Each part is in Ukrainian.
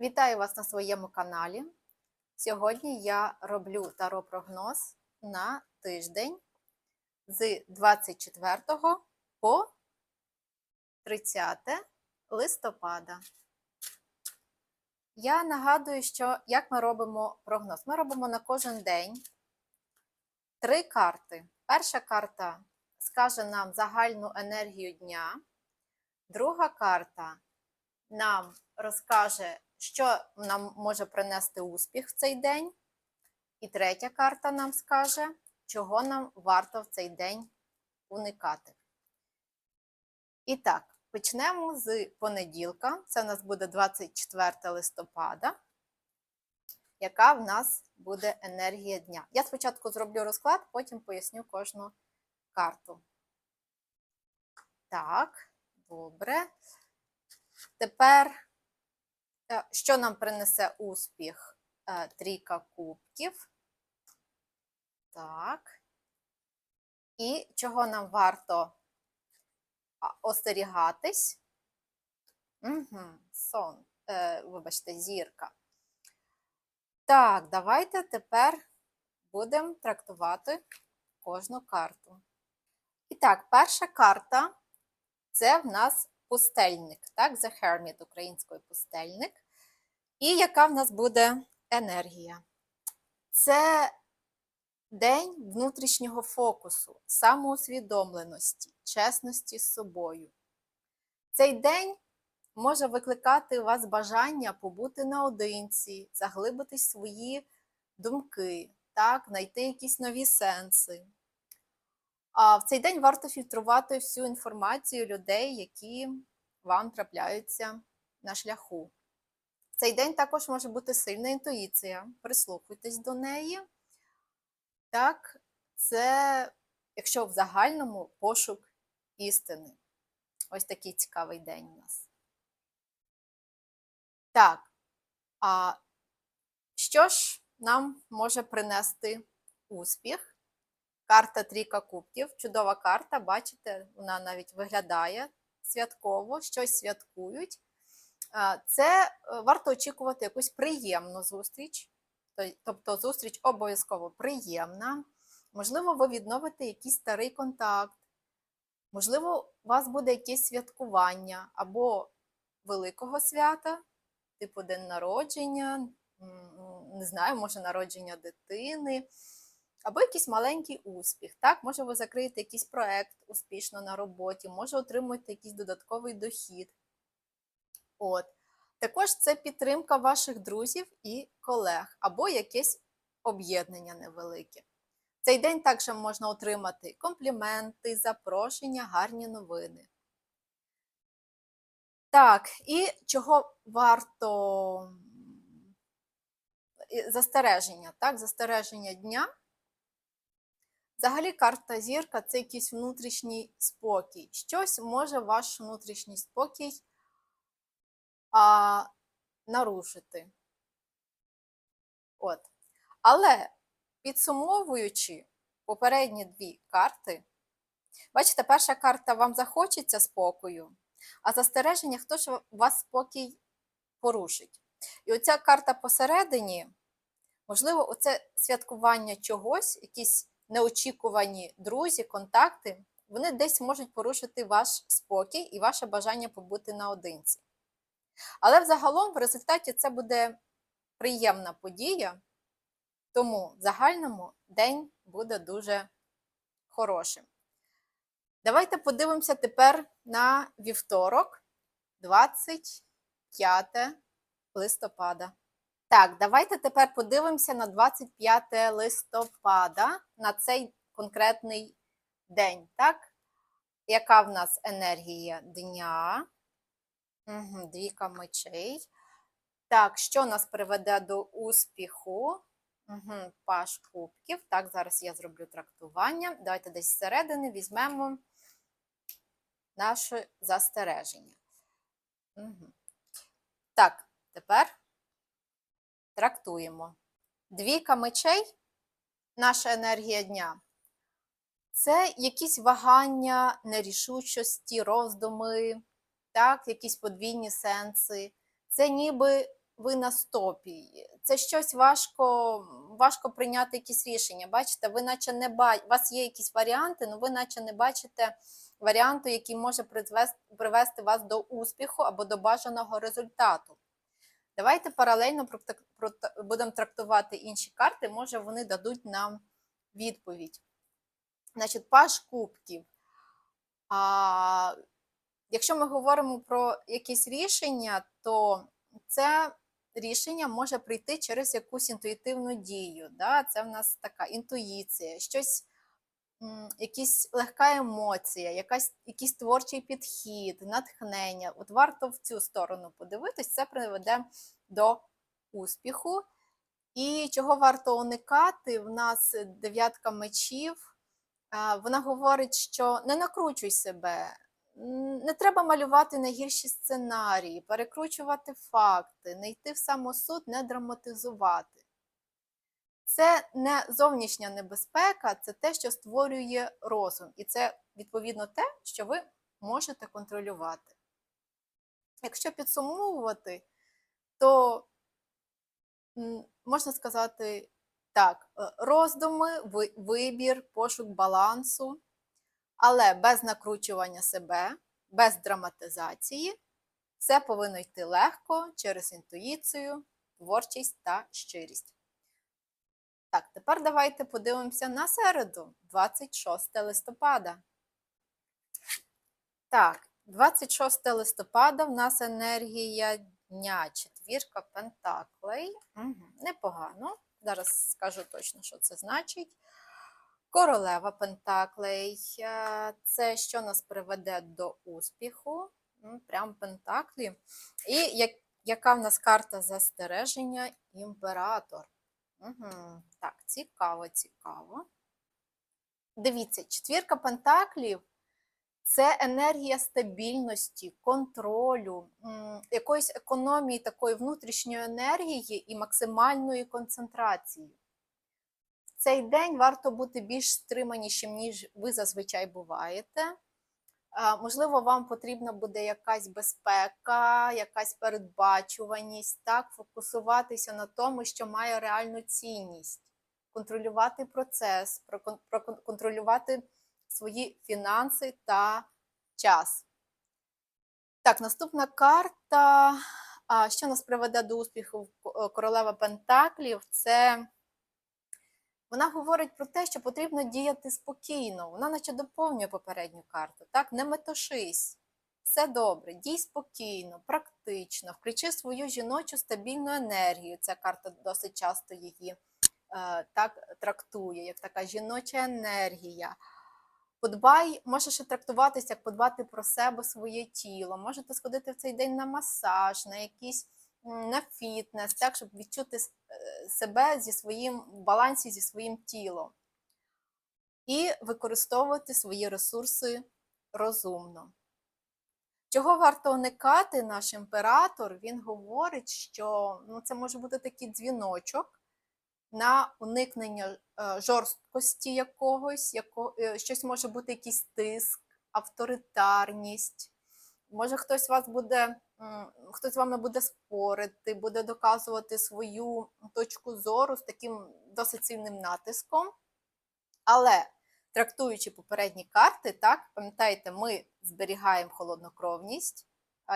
Вітаю вас на своєму каналі. Сьогодні я роблю таро-прогноз на тиждень з 24 по 30 листопада. Я нагадую, що як ми робимо прогноз. Ми робимо на кожен день три карти. Перша карта скаже нам загальну енергію дня, друга карта нам розкаже, що нам може принести успіх в цей день. І третя карта нам скаже, чого нам варто в цей день уникати. І так, почнемо з понеділка. Це у нас буде 24 листопада. Яка в нас буде енергія дня? Я спочатку зроблю розклад, потім поясню кожну карту. Так, добре. Тепер, що нам принесе успіх? Е, Трійка кубків. Так. І чого нам варто остерігатись? Угу, сон, е, вибачте, зірка. Так, давайте тепер будемо трактувати кожну карту. І так, перша карта це в нас пустельник, так, The Hermit українською пустельник. І яка в нас буде енергія? Це день внутрішнього фокусу, самоусвідомленості, чесності з собою. Цей день може викликати у вас бажання побути наодинці, заглибити свої думки, так, знайти якісь нові сенси. А в цей день варто фільтрувати всю інформацію людей, які вам трапляються на шляху. Цей день також може бути сильна інтуїція. Прислухайтесь до неї. Так, це, якщо в загальному пошук істини. Ось такий цікавий день у нас. Так, а що ж нам може принести успіх? Карта Трійка Кубків. Чудова карта, бачите, вона навіть виглядає святково, щось святкують. Це е, варто очікувати якусь приємну зустріч. Тобто зустріч обов'язково приємна. Можливо, ви відновите якийсь старий контакт. Можливо, у вас буде якесь святкування або великого свята, типу день народження, не знаю, може народження дитини або якийсь маленький успіх. Так, Може, ви закриєте якийсь проект успішно на роботі, може отримуєте якийсь додатковий дохід. От. Також це підтримка ваших друзів і колег, або якесь об'єднання невелике. Цей день також можна отримати компліменти, запрошення, гарні новини. Так, і чого варто застереження, так, застереження дня Взагалі, карта зірка це якийсь внутрішній спокій. Щось може ваш внутрішній спокій а, нарушити. От. Але підсумовуючи попередні дві карти, бачите, перша карта вам захочеться спокою, а застереження, хто ж вас спокій порушить. І оця карта посередині, можливо, оце святкування чогось, якісь неочікувані друзі, контакти, вони десь можуть порушити ваш спокій і ваше бажання побути наодинці. Але взагалом, в результаті це буде приємна подія, тому в загальному день буде дуже хорошим. Давайте подивимося тепер на вівторок, 25 листопада. Так, давайте тепер подивимося на 25 листопада, на цей конкретний день. так? Яка в нас енергія дня? Угу, Двіка мечей. Так, що нас приведе до успіху? Угу, Паш кубків. Так, зараз я зроблю трактування. Давайте десь зсередини візьмемо наше застереження. Угу. Так, тепер трактуємо. Двійка мечей, наша енергія дня це якісь вагання, нерішучості, роздуми, так, якісь подвійні сенси. Це ніби ви на стопі. Це щось важко, важко прийняти якісь рішення. Бачите, ви наче не ба... у вас є якісь варіанти, але ви наче не бачите варіанту, який може призвести, привести вас до успіху або до бажаного результату. Давайте паралельно будемо трактувати інші карти, може вони дадуть нам відповідь. Значить, паш кубків. А, якщо ми говоримо про якісь рішення, то це рішення може прийти через якусь інтуїтивну дію. Да? Це в нас така інтуїція, щось, м, якась легка емоція, якась, якийсь творчий підхід, натхнення. От варто в цю сторону подивитись, це приведе до успіху. І чого варто уникати? В нас дев'ятка мечів. Вона говорить, що не накручуй себе, не треба малювати найгірші сценарії, перекручувати факти, не йти в самосуд, не драматизувати. Це не зовнішня небезпека, це те, що створює розум. І це відповідно те, що ви можете контролювати. Якщо підсумовувати, то можна сказати так: е, роздуми, вибір, пошук балансу, але без накручування себе, без драматизації. Все повинно йти легко через інтуїцію, творчість та щирість. Так, тепер давайте подивимося на середу, 26 листопада. Так, 26 листопада в нас енергія дня, четвірка пентаклей. Угу, непогано. Зараз скажу точно, що це значить. Королева Пентаклей. е, Це що нас приведе до успіху. Прям Пентаклі. І як, яка в нас карта застереження? Імператор. Угу. Так, цікаво, цікаво. Дивіться, четвірка Пентаклів це енергія стабільності, контролю, якоїсь економії такої внутрішньої енергії і максимальної концентрації. Цей день варто бути більш стриманішим, ніж ви зазвичай буваєте. Можливо, вам потрібна буде якась безпека, якась передбачуваність, так, фокусуватися на тому, що має реальну цінність, контролювати процес, контролювати свої фінанси та час. Так, наступна карта. Що нас приведе до успіху Ко- королева Пентаклів? Це вона говорить про те, що потрібно діяти спокійно. Вона наче доповнює попередню карту. Так, не метушись. Все добре, дій спокійно, практично, включи свою жіночу стабільну енергію. Ця карта досить часто її е, так трактує, як така жіноча енергія. Подбай, може ще трактуватися, як подбати про себе, своє тіло. Можете сходити в цей день на масаж, на якийсь м, на фітнес, так, щоб відчути е, себе зі своїм в балансі зі своїм тілом. І використовувати свої ресурси розумно. Чого варто уникати наш імператор? Він говорить, що ну, це може бути такий дзвіночок на уникнення е, жорсткості якогось, яко, е, щось може бути якийсь тиск, авторитарність. Може, хтось вас буде, хтось з вами буде спорити, буде доказувати свою точку зору з таким досить сильним натиском. Але трактуючи попередні карти, так, пам'ятаєте, ми зберігаємо холоднокровність.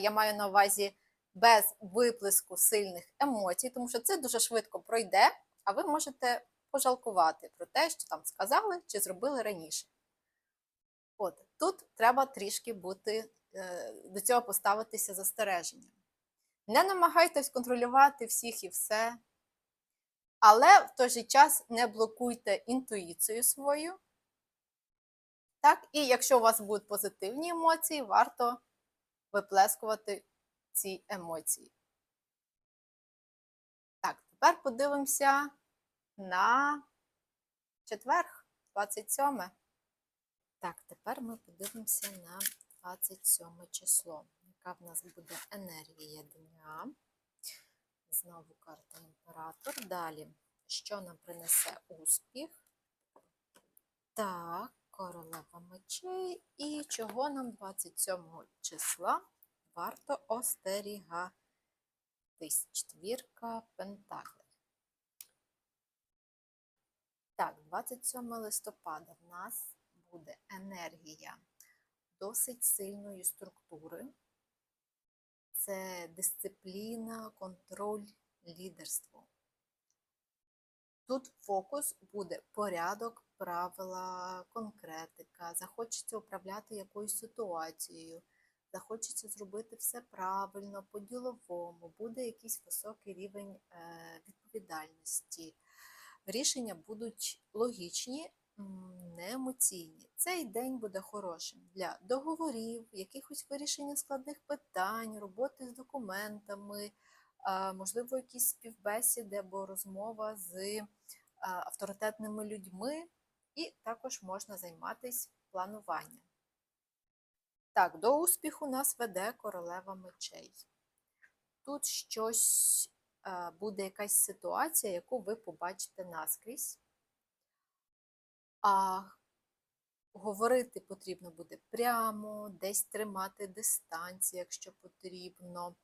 Я маю на увазі без виплеску сильних емоцій, тому що це дуже швидко пройде, а ви можете пожалкувати про те, що там сказали чи зробили раніше. От тут треба трішки бути е, до цього поставитися застереженням. Не намагайтесь контролювати всіх і все, але в той же час не блокуйте інтуїцію свою. Так, і якщо у вас будуть позитивні емоції, варто виплескувати ці емоції. Так, тепер подивимося на четверг, 27. Так, тепер ми подивимося на 27 число. Яка в нас буде енергія дня? Знову карта імператор. Далі, що нам принесе успіх? Так, королева мечей. І чого нам 27 числа варто остерігати? Четвірка пентаклів. Так, 27 листопада в нас буде енергія досить сильної структури. Це дисципліна, контроль, лідерство. Тут фокус буде порядок, правила, конкретика. Захочеться управляти якоюсь ситуацією, захочеться зробити все правильно, по-діловому, буде якийсь високий рівень е, відповідальності. Рішення будуть логічні, не емоційні. Цей день буде хорошим для договорів, якихось вирішення складних питань, роботи з документами, можливо, якісь співбесіди або розмова з авторитетними людьми, і також можна займатися плануванням. Так, до успіху нас веде королева мечей. Тут щось буде якась ситуація, яку ви побачите наскрізь. А говорити потрібно буде прямо, десь тримати дистанцію, якщо потрібно.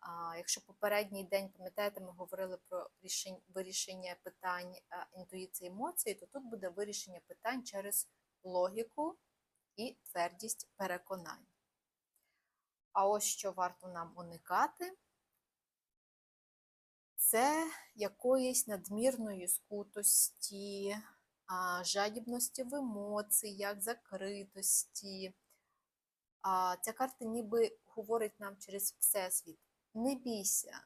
А, якщо попередній день, пам'ятаєте, ми говорили про рішень, вирішення питань а, інтуїції емоції, то тут буде вирішення питань через логіку і твердість переконань. А ось що варто нам уникати, це якоїсь надмірної скутості, жадібності в емоціях, закритості. Ця карта ніби говорить нам через Всесвіт. Не бійся,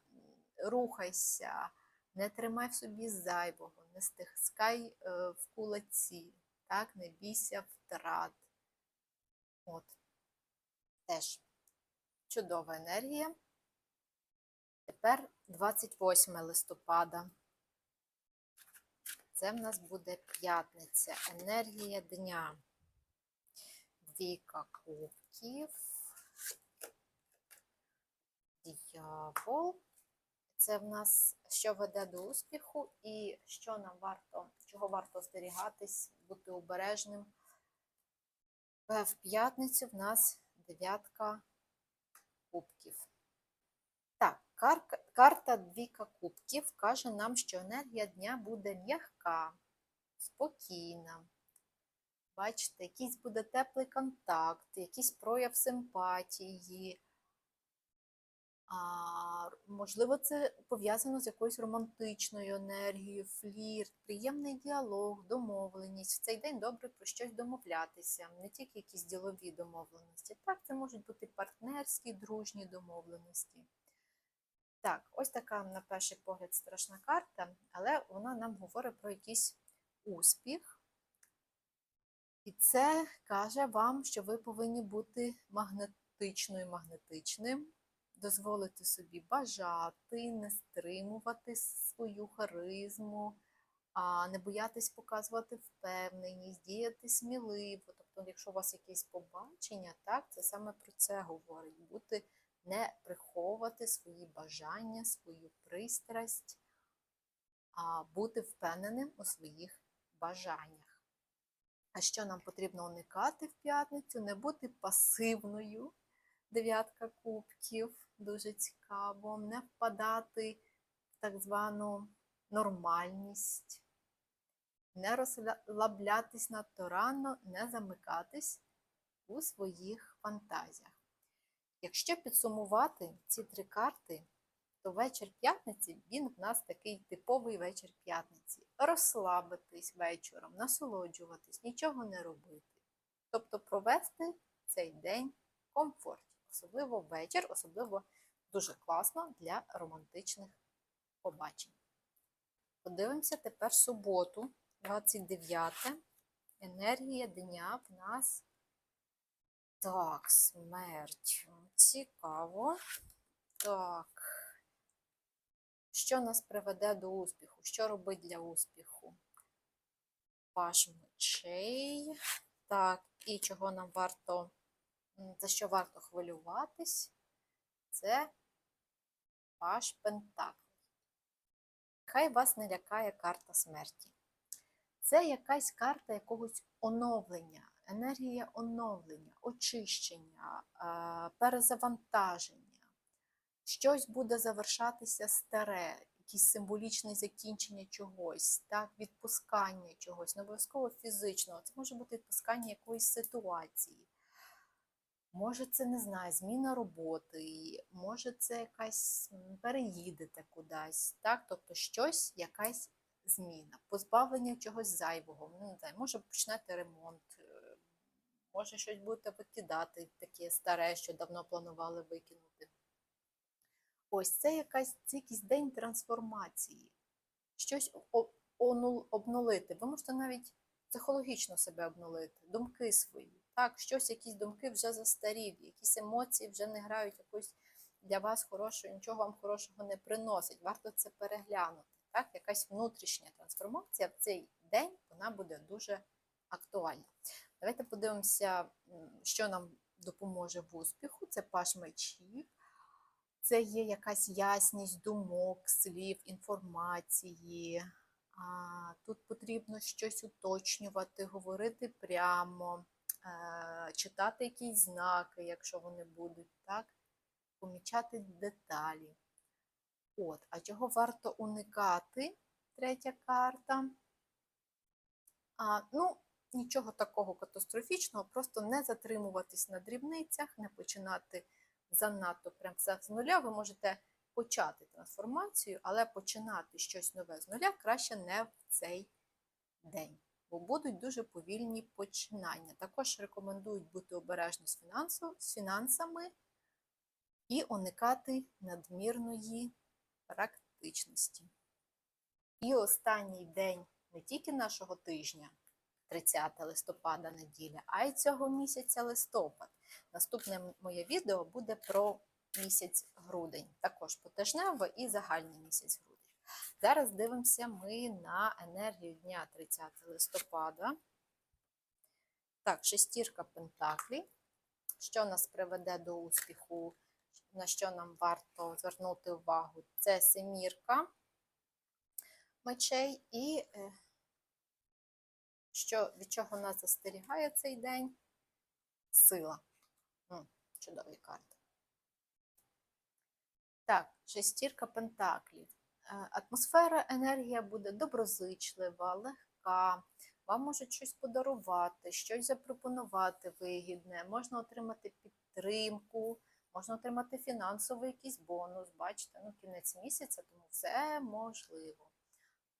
рухайся, не тримай в собі зайвого, не стискай е, в кулаці, так, не бійся втрат. От. Теж чудова енергія. Тепер 28 листопада. Це в нас буде п'ятниця, енергія дня. Двійка кубків, диявол. Це в нас що веде до успіху, і що нам варто, чого варто остерігатись, бути обережним. Е, В п'ятницю в нас дев'ятка кубків. Карта двійка кубків каже нам, що енергія дня буде м'яка, спокійна. Бачите, якийсь буде теплий контакт, якийсь прояв симпатії. А, можливо, це пов'язано з якоюсь романтичною енергією, флірт, приємний діалог, домовленість. В цей день добре про щось домовлятися, не тільки якісь ділові домовленості. Так, це можуть бути партнерські, дружні домовленості. Так, ось така, на перший погляд, страшна карта, але вона нам говорить про якийсь успіх. І це каже вам, що ви повинні бути магнетичною магнетичним, дозволити собі бажати, не стримувати свою харизму, а не боятись показувати впевненість, діяти сміливо. Тобто, якщо у вас якесь побачення, так, це саме про це говорить. Бути не приховувати свої бажання, свою пристрасть, а бути впевненим у своїх бажаннях. А що нам потрібно уникати в п'ятницю? Не бути пасивною, дев'ятка кубків, дуже цікаво, не впадати в так звану нормальність, не розслаблятись надто рано, не замикатись у своїх фантазіях. Якщо підсумувати ці три карти, то вечір п'ятниці він в нас такий типовий вечір п'ятниці. Розслабитись вечором, насолоджуватись, нічого не робити. Тобто провести цей день в комфорті, особливо вечір, особливо дуже класно для романтичних побачень. Подивимося тепер суботу, 29 енергія дня в нас. Так, смерть. Цікаво. Так. Що нас приведе до успіху? Що робить для успіху? Паш мечей. Так, і чого нам варто, за що варто хвилюватись? Це паш пентаклів. Хай вас не лякає карта смерті. Це якась карта якогось оновлення, енергія оновлення, очищення, перезавантаження. щось буде завершатися старе, якесь символічне закінчення чогось, так, відпускання чогось, не обов'язково фізичного. Це може бути відпускання якоїсь ситуації. Може, це не знаю, зміна роботи, може, це якась переїдете кудись, так? Тобто щось, якась зміна, позбавлення чогось зайвого. Ну, не знаю, може почнете ремонт, е, може щось будете викидати, таке старе, що давно планували викинути. Ось це якась якийсь день трансформації, щось обнулити. Ви можете навіть психологічно себе обнулити, думки свої. Так, щось, якісь думки вже застарілі, якісь емоції вже не грають якусь для вас хорошого, нічого вам хорошого не приносить. Варто це переглянути. Так, якась внутрішня трансформація в цей день вона буде дуже актуальна. Давайте подивимося, що нам допоможе в успіху. Це паш мечів. Це є якась ясність думок, слів, інформації. Тут потрібно щось уточнювати, говорити прямо, е, читати якісь знаки, якщо вони будуть, так? помічати деталі. От, а чого варто уникати? Третя карта. А, ну, нічого такого катастрофічного, просто не затримуватись на дрібницях, не починати занадто прям все з нуля. Ви можете почати трансформацію, але починати щось нове з нуля краще не в цей день, бо будуть дуже повільні починання. Також рекомендують бути обережні з, фінансу, з фінансами і уникати надмірної практичності. І останній день не тільки нашого тижня, 30 листопада неділя, а й цього місяця листопад. Наступне моє відео буде про місяць грудень, також потижнево і загальний місяць грудень. Зараз дивимося ми на енергію дня 30 листопада. Так, шестірка пентаклів. Що нас приведе до успіху, на що нам варто звернути увагу? Це семірка мечей і е, що, від чого нас застерігає цей день? Сила. Чудові карти. Так, шестірка пентаклів. Е, Атмосфера, енергія буде доброзичлива, легка. Вам можуть щось подарувати, щось запропонувати вигідне, можна отримати підтримку, можна отримати фінансовий якийсь бонус. Бачите, ну кінець місяця, тому все можливо.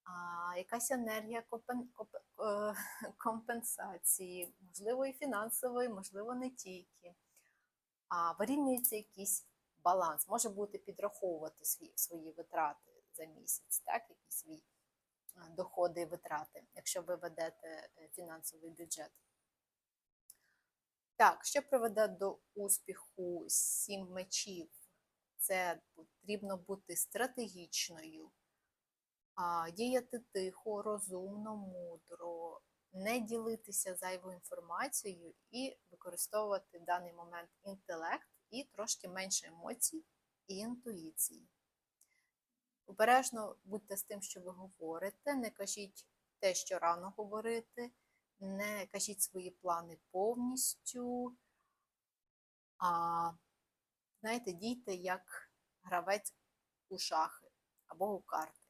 А, якась енергія компен, комп- е, компенсації, можливо, і фінансової, можливо, не тільки. А вирівнюється якийсь баланс. Може бути підраховувати свої, свої витрати за місяць, так, якісь свої е, доходи і витрати, якщо ви ведете е, фінансовий бюджет. Так, що приведе до успіху сім мечів? Це потрібно бути стратегічною, діяти тихо, розумно, мудро, не ділитися зайвою інформацією і використовувати в даний момент інтелект і трошки менше емоцій і інтуїції. Обережно будьте з тим, що ви говорите, не кажіть те, що рано говорити, не кажіть свої плани повністю, а знаєте, дійте як гравець у шахи або у карти.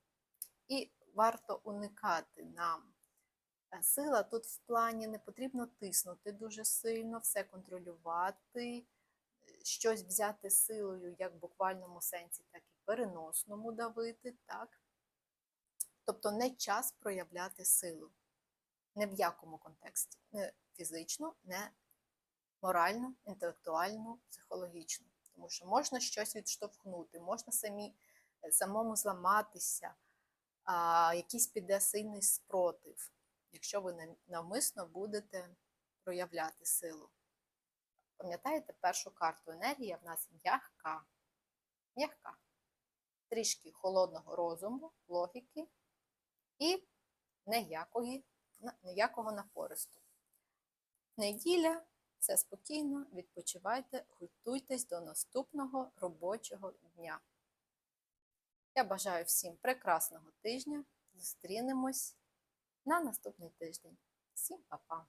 І варто уникати нам е, сила тут в плані не потрібно тиснути дуже сильно, все контролювати, е, щось взяти силою, як в буквальному сенсі, так і переносному давити. так? Тобто не час проявляти силу. Не в якому контексті. Не фізично, не морально, інтелектуально, психологічно. Тому що можна щось відштовхнути, можна самі, е, самому зламатися, а, якийсь піде сильний спротив, якщо ви навмисно будете проявляти силу. Пам'ятаєте першу карту енергія в нас м'яка. М'яка. Трішки холодного розуму, логіки і ніякої, ніякого напористу. Неділя, все спокійно, відпочивайте, готуйтесь до наступного робочого дня. Я бажаю всім прекрасного тижня. Зустрінемось на наступний тиждень. Всім па-па!